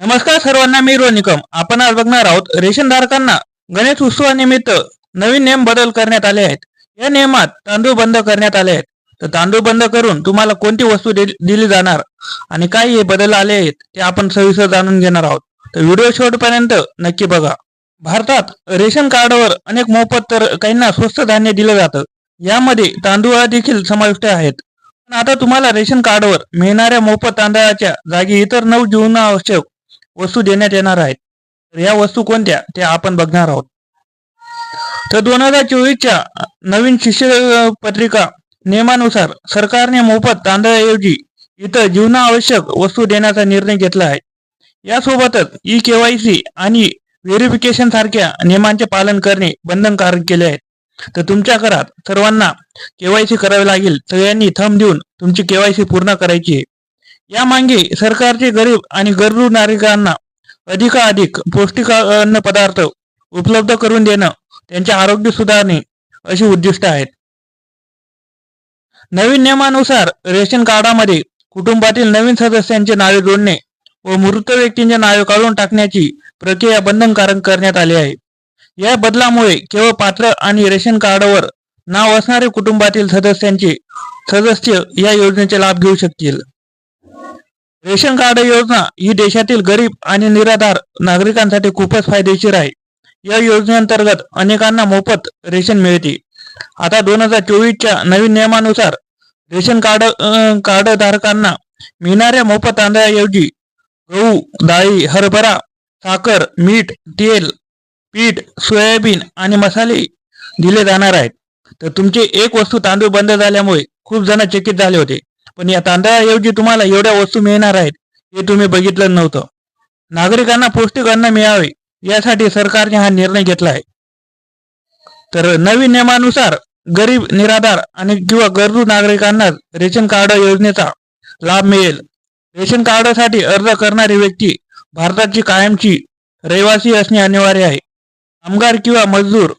नमस्कार सर्वांना मी रोनिकम आपण आज बघणार आहोत रेशन धारकांना गणेश उत्सवानिमित्त नवीन नियम बदल करण्यात आले आहेत. या नियमात तांदूळ बंद करण्यात आले आहेत. तर तांदूळ बंद करून तुम्हाला कोणती वस्तू दिली जाणार आणि काय हे बदल आले आहेत ते आपण सविस्तर जाणून घेणार आहोत. तर व्हिडिओ शेवटपर्यंत नक्की बघा. भारतात रेशन कार्डवर अनेक मोफत तर काहींना स्वस्त धान्य दिलं जातं. यामध्ये तांदूळ देखील समाविष्ट आहेत. पण आता तुम्हाला रेशन कार्डवर मिळणाऱ्या मोफत तांदळाच्या जागी इतर नऊ जीवनावश्यक वस्तू देण्यात येणार आहेत. तर या वस्तू कोणत्या? त्या आपण बघणार आहोत. तर दोन हजार चोवीसच्या नवीन शिष्य पत्रिका नियमानुसार सरकारने मोफत तांदळाऐवजी इतर जीवनावश्यक वस्तू देण्याचा निर्णय घेतला आहे. यासोबतच ई केवायसी आणि व्हेरिफिकेशन सारख्या नियमांचे पालन करणे बंधनकारक केले आहे. तर तुमच्या घरात सर्वांना केवायसी करावे लागेल. सगळ्यांनी थंब देऊन तुमची केवायसी पूर्ण करायची आहे. या मागे सरकारचे गरीब आणि गरजू नागरिकांना अधिकाधिक पौष्टिक अन्न पदार्थ उपलब्ध करून देणं त्यांचे आरोग्य सुधारणे अशी उद्दिष्ट आहेत. नवीन नियमानुसार रेशन कार्डामध्ये कुटुंबातील नवीन सदस्यांचे नावे जोडणे व मृत व्यक्तींचे नावे काढून टाकण्याची प्रक्रिया बंधनकारक करण्यात आली आहे. या बदलामुळे केवळ पात्र आणि रेशन कार्डवर नाव असणारे कुटुंबातील सदस्यांचे सदस्य या योजनेचे लाभ घेऊ शकतील. रेशन कार्ड योजना ही देशातील गरीब आणि निराधार नागरिकांसाठी खूपच फायदेशीर आहे. या योजनेअंतर्गत अनेकांना मोफत रेशन मिळते. आता दोन हजार चोवीसच्या नवीन नियमानुसार रेशन कार्ड कार्डधारकांना कार्ड धारकांना मिळणाऱ्या मोफत तांदळाऐवजी गहू डाळी हरभरा साखर मीठ तेल पीठ सोयाबीन आणि मसाले दिले जाणार आहेत. तर तुमचे एक वस्तू तांदूळ बंद झाल्यामुळे खूप जण चकित झाले होते. पण या तांदळाऐवजी तुम्हाला एवढ्या वस्तू मिळणार आहेत हे तुम्ही बघितलं नव्हतं. नागरिकांना पौष्टिक अन्न मिळावे यासाठी सरकारने हा निर्णय घेतला आहे. तर नवीन नियमानुसार गरीब निराधार आणि किंवा गरजू नागरिकांना रेशन कार्ड योजनेचा लाभ मिळेल. रेशन कार्डसाठी अर्ज करणारी व्यक्ती भारताची कायमची रहिवासी असणे अनिवार्य आहे. कामगार किंवा मजदूर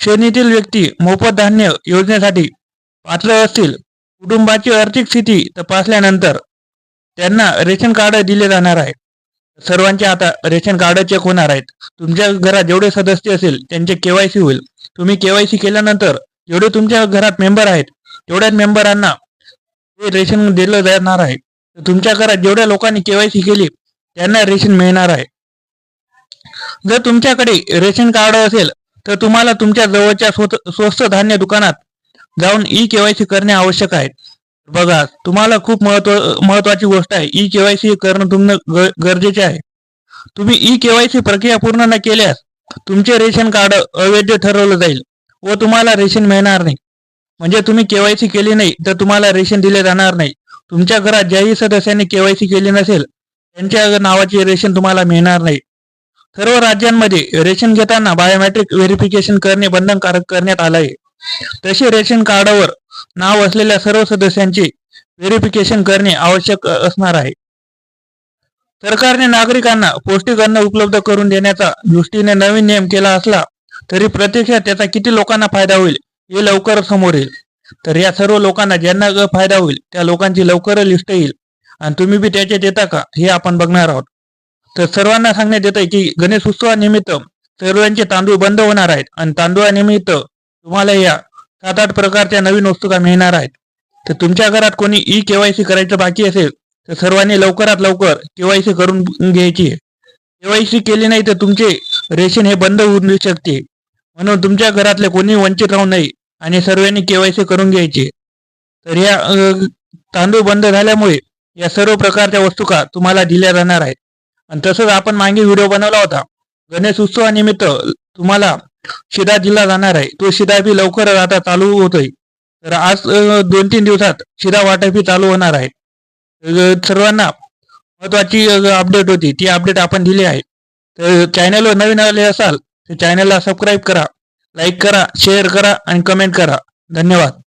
श्रेणीतील व्यक्ती मोफत धान्य योजनेसाठी पात्र असतील. कुटुंबाची आर्थिक स्थिती तपासल्यानंतर त्यांना रेशन कार्ड दिले जाणार आहे. सर्वांचे आता रेशन कार्ड चेक होणार आहेत. तुमच्या घरात जेवढे सदस्य असेल त्यांचे केवायसी होईल. तुम्ही केवायसी केल्यानंतर जेवढे तुमच्या घरात मेंबर आहेत तेवढ्याच मेंबरांना ते रेशन दिलं जाणार आहे. तुमच्या घरात जेवढ्या लोकांनी केवायसी केली त्यांना रेशन मिळणार आहे. जर तुमच्याकडे रेशन कार्ड असेल तर तुम्हाला तुमच्या जवळच्या स्वस्त धान्य दुकानात जाऊन ई केवायसी करणे आवश्यक आहे. बघा तुम्हाला खूप महत्त्व महत्वाची गोष्ट आहे. ई केवायसी करणं तुमनं गरजेचे आहे. तुम्ही ई केवायसी प्रक्रिया पूर्ण न केल्यास तुमचे रेशन कार्ड अवैध ठरवलं जाईल व तुम्हाला रेशन मिळणार नाही. म्हणजे तुम्ही केवायसी केली नाही तर तुम्हाला रेशन दिले जाणार नाही. तुमच्या घरात ज्याही सदस्यांनी केवायसी केली नसेल त्यांच्या नावाचे रेशन तुम्हाला मिळणार नाही. सर्व राज्यांमध्ये रेशन घेताना बायोमेट्रिक व्हेरिफिकेशन करणे बंधनकारक करण्यात आलं आहे. तसे रेशन कार्डावर नाव असलेल्या सर्व सदस्यांचे व्हेरिफिकेशन करणे आवश्यक असणार आहे. सरकारने नागरिकांना पौष्टिक अन्न उपलब्ध करून देण्याचा दृष्टीने नवीन नियम केला असला तरी प्रत्यक्षात त्याचा किती लोकांना फायदा होईल हे लवकर समोर येईल. तर या सर्व लोकांना ज्यांना फायदा होईल त्या लोकांची लवकर लिस्ट येईल आणि तुम्ही बी त्याच्यात येता का हे आपण बघणार आहोत. तर सर्वांना सांगण्यात येत आहे की गणेश उत्सवानिमित्त सर्वांचे तांदूळ बंद होणार आहेत आणि तांदूळानिमित्त तुम्हाला या सात आठ प्रकारच्या नवीन वस्तू का मिळणार आहेत? तर तुमच्या घरात कोणी ई केवायसी करायचं बाकी असेल तर सर्वांनी लवकरात लवकर केवायसी करून घ्यायची. केवायसी केली नाही तर तुमचे रेशन हे बंद होऊ शकते. म्हणून तुमच्या घरातले कोणी वंचित राहू नये आणि सर्वांनी केवायसी करून घ्यायची. तर या तांदूळ बंद झाल्यामुळे या सर्व प्रकारच्या वस्तू का तुम्हाला दिल्या जाणार आहेत. आणि तसंच आपण मागे व्हिडिओ बनवला होता. गणेश उत्सवानिमित्त तुम्हाला शिदा दिला जाणार आहे. तो शिदा बी लवकरच आता चालू होतोय. तर आज दोन तीन दिवसात शिदा वाटप चालू होणार आहे. सर्वांना महत्वाची अपडेट होती. ती अपडेट आपण दिली आहे. तर चॅनलवर नवीन आले असाल तर चॅनलला सबस्क्राईब करा लाईक करा शेअर करा आणि कमेंट करा. धन्यवाद.